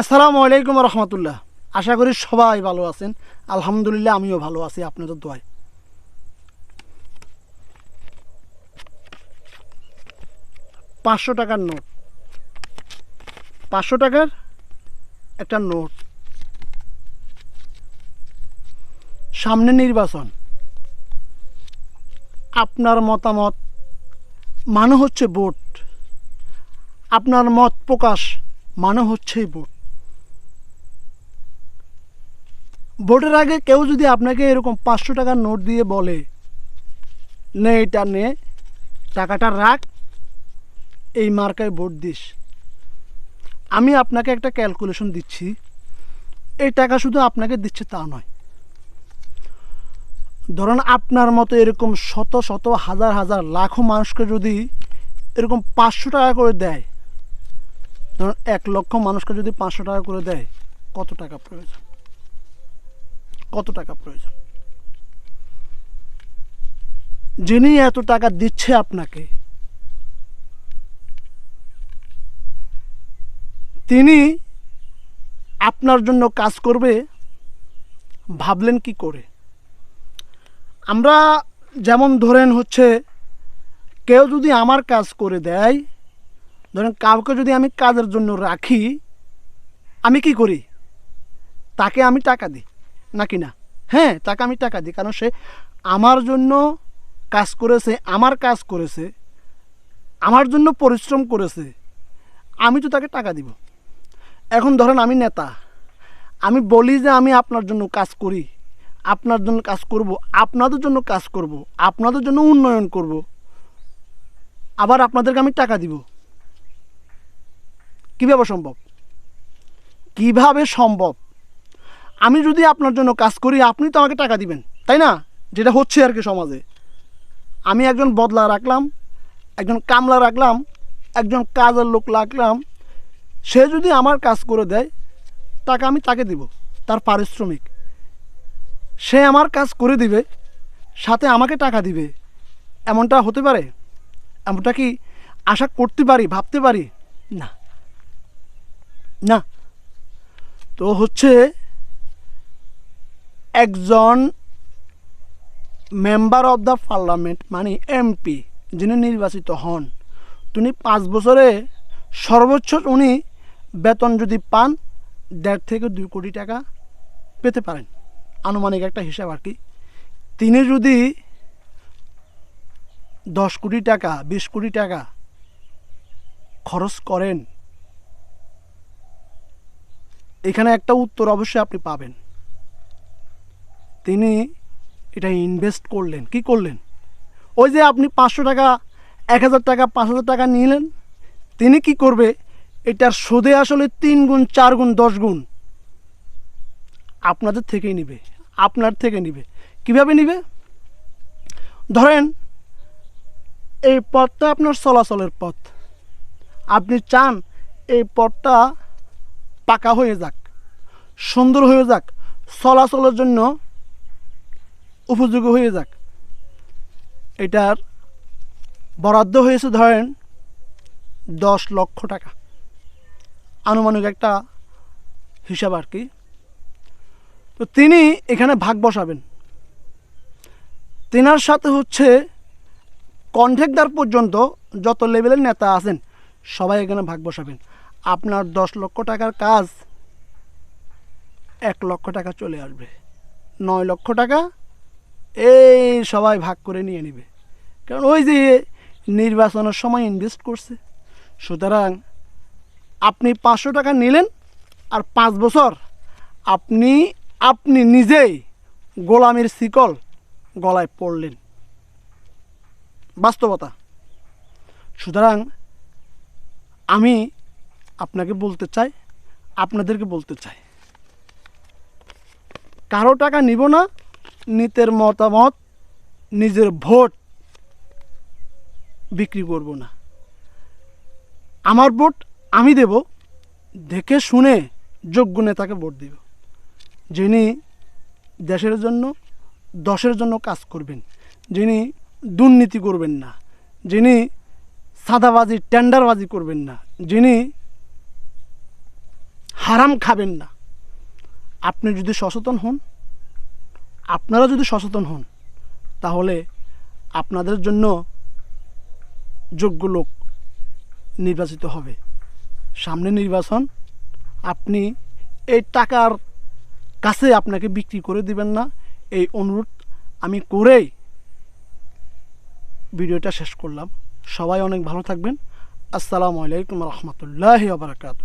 আসসালামু আলাইকুম রহমতুল্লাহ। আশা করি সবাই ভালো আছেন। আলহামদুলিল্লাহ আমিও ভালো আছি আপনাদের দোয়ায়। পাঁচশো টাকার নোট। পাঁচশো টাকার একটা নোট। সামনে নির্বাচন। আপনার মতামত। মানে হচ্ছে ভোট। আপনার মত প্রকাশ। মানে হচ্ছেই ভোট। ভোটের আগে কেউ যদি আপনাকে এরকম পাঁচশো টাকার নোট দিয়ে বলে, নে এটা নে, টাকাটা রাখ, এই মার্কায় ভোট দিস। আমি আপনাকে একটা ক্যালকুলেশন দিচ্ছি। এই টাকা শুধু আপনাকে দিচ্ছে তা নয়। ধরুন আপনার মতো এরকম শত শত, হাজার হাজার, লাখো মানুষকে যদি এরকম পাঁচশো টাকা করে দেয়, ধরুন এক লক্ষ মানুষকে যদি পাঁচশো টাকা করে দেয়, কত টাকা প্রয়োজন? কত টাকা প্রয়োজন? যিনি এত টাকা দিচ্ছে আপনাকে, তিনি আপনার জন্য কাজ করবে, ভাবলেন কি করে? আমরা যেমন ধরেন হচ্ছে, কেউ যদি আমার কাজ করে দেয়, ধরেন কাউকে যদি আমি কাজের জন্য রাখি, আমি কি করি? তাকে আমি টাকা দিই। নাকি না? হ্যাঁ তাকে আমি টাকা দিই, কারণ সে আমার জন্য কাজ করেছে, আমার কাজ করেছে, আমার জন্য পরিশ্রম করেছে। আমি তো তাকে টাকা দিব। এখন ধরেন আমি নেতা। আমি বলি যে আমি আপনার জন্য কাজ করি, আপনার জন্য কাজ করব, আপনাদের জন্য কাজ করব, আপনাদের জন্য উন্নয়ন করব। আবার আপনাদেরকে আমি টাকা দিব। কীভাবে সম্ভব? কীভাবে সম্ভব? আমি যদি আপনার জন্য কাজ করি, আপনি তো আমাকে টাকা দিবেন, তাই না? যেটা হচ্ছে আর কি সমাজে। আমি একজন বদলা রাখলাম, একজন কামলা রাখলাম, একজন কাজের লোক রাখলাম। সে যদি আমার কাজ করে দেয় টাকা আমি তাকে দিব, তার পারিশ্রমিক। সে আমার কাজ করে দিবে, সাথে আমাকে টাকা দিবে। এমনটা হতে পারে? এমনটা কি আশা করতে পারি, ভাবতে পারি? না। না। তো হচ্ছে একজন মেম্বার অফ দ্য পার্লামেন্ট মানে এমপি যিনি নির্বাচিত হন। তিনি পাঁচ বছরে সর্বোচ্চ উনি বেতন যদি পান, দেড় থেকে দুই কোটি টাকা পেতে পারেন। আনুমানিক একটা হিসাব আর কি। তিনি যদি দশ কোটি টাকা, বিশ কোটি টাকা খরচ করেন, এখানে একটা উত্তর অবশ্যই আপনি পাবেন। তিনি এটা ইনভেস্ট করলেন। কি করলেন? ওই যে আপনি পাঁচশো টাকা, এক হাজার টাকা, পাঁচ হাজার টাকা নিলেন, তিনি কি করবে? এটার সুদে আসলে তিন গুণ, চার গুণ, দশ গুণ আপনাদের থেকেই নিবে, আপনার থেকে নিবে। কীভাবে নিবে? ধরেন, এই পথটা আপনার চলাচলের পথ। আপনি চান এই পথটা পাকা হয়ে যাক, সুন্দর হয়ে যাক, চলাচলের জন্য উপযোগী হয়ে যাক। এটার বরাদ্দ হয়েছে ধরেন দশ লক্ষ টাকা। আনুমানিক একটা হিসাব আর কি। তো তিনি এখানে ভাগ বসাবেন। তেনার সাথে হচ্ছে কন্ট্রাক্টর পর্যন্ত যত লেভেলের নেতা আছেন, সবাই এখানে ভাগ বসাবেন। আপনার দশ লক্ষ টাকার কাজ এক লক্ষ টাকা চলে আসবে। নয় লক্ষ টাকা এই সবাই ভাগ করে নিয়ে নেবে। কারণ ওই যে নির্বাচনের সময় ইনভেস্ট করছে, সুতরাং আপনি পাঁচশো টাকা নিলেন আর পাঁচ বছর আপনি আপনি নিজেই গোলামের শিকল গলায় পড়লেন। বাস্তবতা। সুতরাং আমি আপনাকে বলতে চাই, আপনাদেরকে বলতে চাই, কারও টাকা নিব না নিতের মতামত, নিজের ভোট বিক্রি করব না। আমার ভোট আমি দেব, দেখে শুনে যোগ্য নেতাকে ভোট দেব, যিনি দেশের জন্য, দশের জন্য কাজ করবেন, যিনি দুর্নীতি করবেন না, যিনি সাদাবাজি, টেন্ডারবাজি করবেন না, যিনি হারাম খাবেন না। আপনি যদি সচেতন হন আপনারা যদি সচেতন হন, তাহলে আপনাদের জন্য যোগ্য লোক নির্বাচিত হবে। সামনে নির্বাচন, আপনি এই টাকার কাছে আপনাকে বিক্রি করে দিবেন না। এই অনুরোধ আমি করেই ভিডিওটা শেষ করলাম। সবাই অনেক ভালো থাকবেন। আসসালামু আলাইকুম রহমতুল্লাহ বারকাত